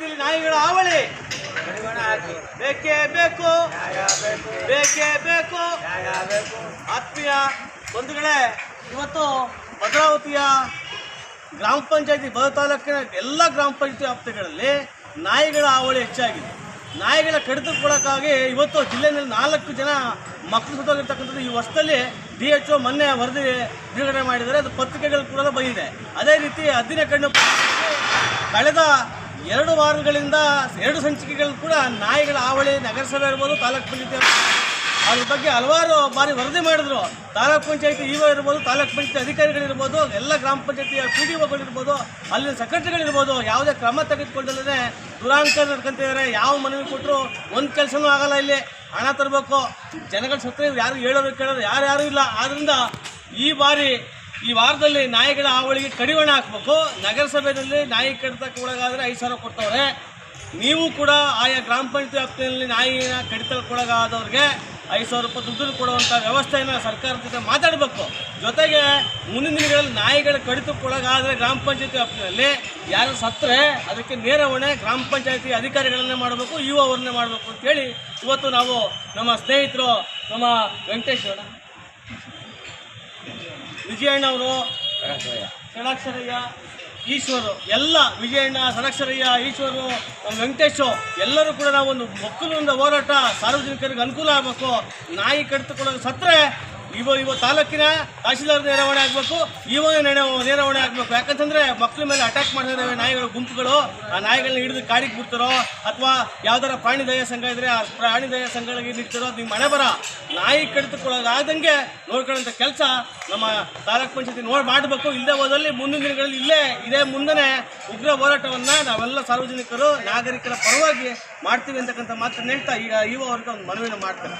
ವ್ಯಾಪ್ತಿಯಲ್ಲಿ ನಾಯಿಗಳ ಹಾವಳಿ. ಬೇಕೇ ಬೇಕು. ಬೇಕೇ ಬೇಕು. ಆತ್ಮೀಯ ಬಂಧುಗಳೇ, ಇವತ್ತು ಭದ್ರಾವತಿಯ ಗ್ರಾಮ ಪಂಚಾಯತಿ ಬದ ತಾಲೂಕಿನ ಎಲ್ಲ ಗ್ರಾಮ ಪಂಚಾಯತಿ ವ್ಯಾಪ್ತಿಗಳಲ್ಲಿ ನಾಯಿಗಳ ಹಾವಳಿ ಹೆಚ್ಚಾಗಿದೆ. ನಾಯಿಗಳ ಕಡಿತ ಇವತ್ತು ಜಿಲ್ಲೆಯಲ್ಲಿ ನಾಲ್ಕು ಜನ ಮಕ್ಕಳು ಸುತ್ತೋಗಿರ್ತಕ್ಕಂಥದ್ದು ಈ ವರ್ಷದಲ್ಲಿ ಡಿ ಎಚ್ ಒ ಮೊನ್ನೆ ವರದಿ ಬಿಡುಗಡೆ ಮಾಡಿದರೆ ಅದು ಪತ್ರಿಕೆಗಳು ಕೂಡ ಬಂದಿದೆ. ಅದೇ ರೀತಿ ಹದ್ದಿನ ಕಣ್ಣು ಕಳೆದ ಎರಡು ವಾರಗಳಿಂದ ಎರಡು ಸಂಚಿಕೆಗಳು ಕೂಡ ನಾಯಿಗಳ ಹಾವಳಿ, ನಗರಸಭೆ ಇರ್ಬೋದು, ತಾಲೂಕು ಪಂಚಾಯತಿ ಅದ್ರ ಬಗ್ಗೆ ಹಲವಾರು ಬಾರಿ ವರದಿ ಮಾಡಿದ್ರು. ತಾಲೂಕ್ ಪಂಚಾಯತಿ ಇಒ ಇರ್ಬೋದು, ತಾಲೂಕ್ ಪಂಚಾಯತಿ ಅಧಿಕಾರಿಗಳಿರ್ಬೋದು, ಎಲ್ಲ ಗ್ರಾಮ ಪಂಚಾಯತಿಯ ಪಿ ಡಿ ಒಗಳಿರ್ಬೋದು ಅಲ್ಲಿನ ಸೆಕ್ರೆಟರಿಗಳಿರ್ಬೋದು, ಯಾವುದೇ ಕ್ರಮ ತೆಗೆದುಕೊಂಡಿಲ್ಲದೆ ದುರಾಂಕ ನಡ್ಕೊಂತಿದ್ದಾರೆ ಯಾವ ಮನವಿ ಕೊಟ್ಟರು ಒಂದು ಕೆಲಸನೂ ಆಗಲ್ಲ ಇಲ್ಲಿ. ಹಣ ತರಬೇಕು. ಜನಗಳ ಸತ್ರ ಯಾರು ಹೇಳೋರು ಕೇಳೋರು ಯಾರು ಯಾರೂ ಇಲ್ಲ. ಆದ್ದರಿಂದ ಈ ಬಾರಿ ಈ ವಾರದಲ್ಲಿ ನಾಯಿಗಳ ಹಾವಳಿಗೆ ಕಡಿವಾಣ ಹಾಕಬೇಕು. ನಗರಸಭೆಯಲ್ಲಿ ನಾಯಿ ಕಡಿತಕ್ಕೆ ಒಳಗಾದರೆ ಐದು ಸಾವಿರ ಕೊಡ್ತವ್ರೆ. ನೀವು ಕೂಡ ಆಯಾ ಗ್ರಾಮ ಪಂಚಾಯತ್ ವ್ಯಾಪ್ತಿಯಲ್ಲಿ ನಾಯಿನ ಕಡಿತಕ್ಕೊಳಗಾದವ್ರಿಗೆ ಐದು ಸಾವಿರ ರೂಪಾಯಿ ದುಡ್ಡು ಕೊಡುವಂಥ ವ್ಯವಸ್ಥೆಯನ್ನು ಸರ್ಕಾರದ ಜೊತೆ ಮಾತಾಡಬೇಕು. ಜೊತೆಗೆ ಮುಂದಿನ ದಿನಗಳಲ್ಲಿ ನಾಯಿಗಳ ಕಡಿತಕ್ಕೊಳಗಾದರೆ ಗ್ರಾಮ ಪಂಚಾಯತ್ ವ್ಯಾಪ್ತಿಯಲ್ಲಿ ಯಾರು ಸತ್ತರೆ ಅದಕ್ಕೆ ನೇರ ಹೊಣೆ ಗ್ರಾಮ ಪಂಚಾಯತಿ ಅಧಿಕಾರಿಗಳನ್ನೇ ಮಾಡಬೇಕು ಯುವ ಅವರನ್ನೇ ಮಾಡಬೇಕು ಅಂತೇಳಿ ಇವತ್ತು ನಾವು ನಮ್ಮ ಸ್ನೇಹಿತರು ನಮ್ಮ ವೆಂಕಟೇಶ್ ಅವರ ವಿಜಯಣ್ಣವರು, ಷಡಾಕ್ಷರಯ್ಯ, ಈಶ್ವರು, ಎಲ್ಲ ವಿಜಯಣ್ಣ, ಷಡಾಕ್ಷರಯ್ಯ, ಈಶ್ವರು, ನಮ್ಮ ವೆಂಕಟೇಶು, ಎಲ್ಲರೂ ಕೂಡ ನಾವು ಒಂದು ಮಕ್ಕಳಿಂದ ಹೋರಾಟ ಸಾರ್ವಜನಿಕರಿಗೆ ಅನುಕೂಲ ಆಗಬೇಕು. ನಾಯಿ ಕಡಿತುಕೊಳ್ಳೋದು ಸತ್ತರೆ ಇವ ಇವ ತಾಲೂಕಿನ ತಹಶೀಲ್ದಾರ್ ನೇರವಣೆ ಆಗಬೇಕು ಇವನೇ ನೇರ ನೇರವಣೆ ಆಗಬೇಕು. ಯಾಕಂತಂದ್ರೆ ಮಕ್ಕಳ ಮೇಲೆ ಅಟ್ಯಾಕ್ ಮಾಡಿದ್ರೆ ನಾಯಿಗಳ, ಗುಂಪುಗಳು. ಆ ನಾಯಿಗಳನ್ನ ಹಿಡಿದು ಕಾಡಿಗೆ ಬಿಡ್ತಾರೋ, ಅಥವಾ ಯಾವ್ದಾರ ಪ್ರಾಣಿ ದಯ ಸಂಘ ಇದ್ರೆ ಆ ಪ್ರಾಣಿ ದಯ ಸಂಘಗಳಿಗೆ ನಿಡ್ತಾರೋ ನಿಮ್ಮ ಮನೆ ಬರ ನಾಯಿ ಕಡಿತಕೊಳ್ಳೋದಾದಂಗೆ ನೋಡ್ಕೊಳ್ಳೋಂಥ ಕೆಲಸ ನಮ್ಮ ತಾಲೂಕ್ ಪಂಚಾಯತಿ ನೋಡಿ ಮಾಡಬೇಕು. ಇಲ್ಲದೆ ಹೋದಲ್ಲಿ ಮುಂದಿನ ದಿನಗಳಲ್ಲಿ ಇಲ್ಲೇ, ಇದೇ ಮುಂದನೆ ಉಗ್ರ ಹೋರಾಟವನ್ನು ನಾವೆಲ್ಲ ಸಾರ್ವಜನಿಕರು, ನಾಗರಿಕರ ಪರವಾಗಿ ಮಾಡ್ತೀವಿ ಅಂತಕ್ಕಂಥ ಮಾತ್ರ ಹೇಳ್ತಾ ಈಗ ಅವ್ರಿಗೆ ಒಂದು ಮನವಿನ ಮಾಡ್ತಾರೆ